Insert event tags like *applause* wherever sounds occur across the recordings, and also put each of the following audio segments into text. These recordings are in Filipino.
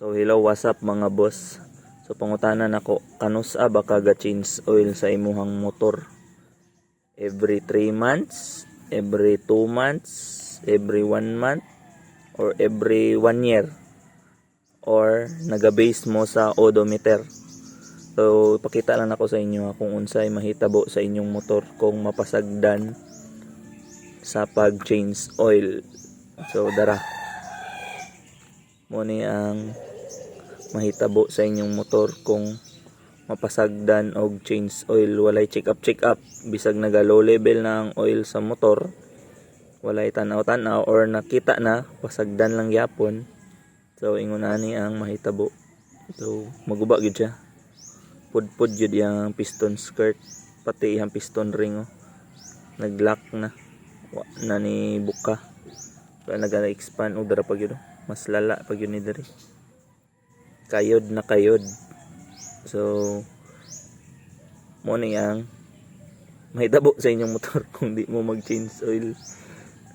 So hello, what's up mga boss? So pangutanan ako, kanus a ba kaga change oil sa imuhang motor? Every 3 months, every 2 months, every 1 month, or every 1 year? Or naga-base mo sa odometer? So ipakita lang ako sa inyo kung unsay mahitabo sa inyong motor kung mapasagdan sa pag-change oil. So dara. Mo ni ang mahitabo sa inyong motor kung mapasagdan og change oil. Walay check up check up bisag naga low level na ang oil sa motor walay tanaw tanaw or nakita na pasagdan lang yapon. So ingon ani ang mahitabo. So maguba gyud siya. Pudpud gyud yang piston skirt pati yang piston ring oh. naglock na. Wa na ni buka. So naga-expand og dara pa gyud oh. mas lala pa gyud ni diri kayod na kayod. So mo ang mahitabo sa inyong motor *laughs* kung di mo mag change oil.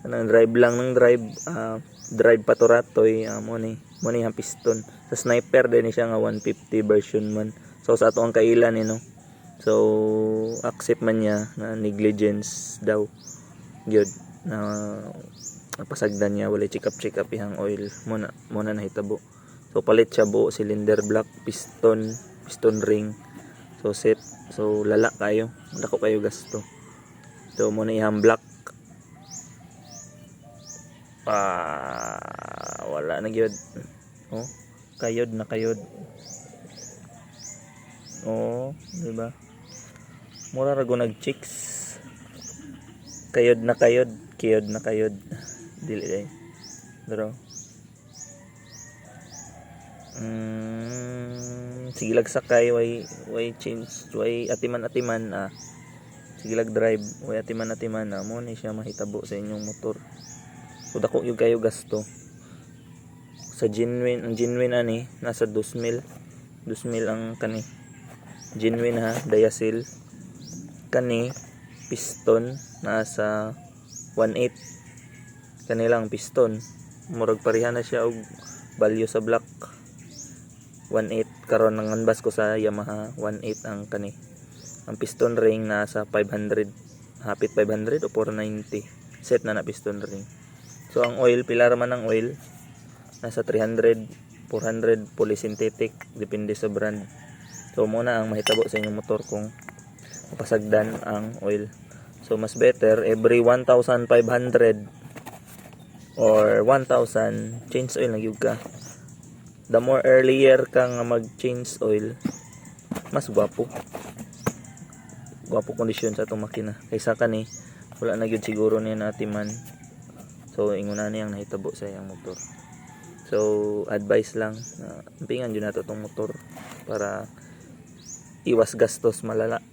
Kanang drive lang ng drive ah, drive paturatoy uh, mo ni mo ni ang piston sa sniper din siya nga 150 version 1 so sa ato ang kailan ni no? So accept man niya na negligence daw. Gyud na napasagdan niya. Wala check up check up ihang oil. Mo na mo na nahitabo So palit siya buo cylinder block, piston, piston ring. So set, so lala kayo. Dako kayo gasto. So mo na ihang block. Ah, wala na gyud. Oh, kayod na kayod. Oh, di ba? Mura ra go nag-chicks. Kayod na kayod, kayod na kayod. Dili day. Pero Mm, sige lag sakay way way change way atiman atiman ah. Sige lag drive way atiman atiman ah. mo ni siya mahitabo sa inyong motor. So dako yung kayo gasto. Sa genuine ang genuine ani nasa 2,000 2,000 ang kani. Genuine ha, diasil. Kani piston nasa 1.8 kanilang piston murag pareha na siya og value sa block 1.8 karon ng unbus ko sa Yamaha 1.8 ang kani ang piston ring nasa 500 hapit 500 o 490 set na na piston ring. So ang oil pilar man ang oil nasa 300 400 polysynthetic depende sa brand. So muna ang mahitabo sa inyong motor kung mapasagdan ang oil. So mas better every 1,500 or 1,000 change oil na gyud ka the more earlier ka nga mag change oil mas gwapo. Gwapo kondisyon sa itong makina. Kaysa kani wala na gyud siguro niya natiman so ingon na niyang nahitabo sa iyang motor. So advice lang uh, pingan yun nato itong motor para iwas gastos malala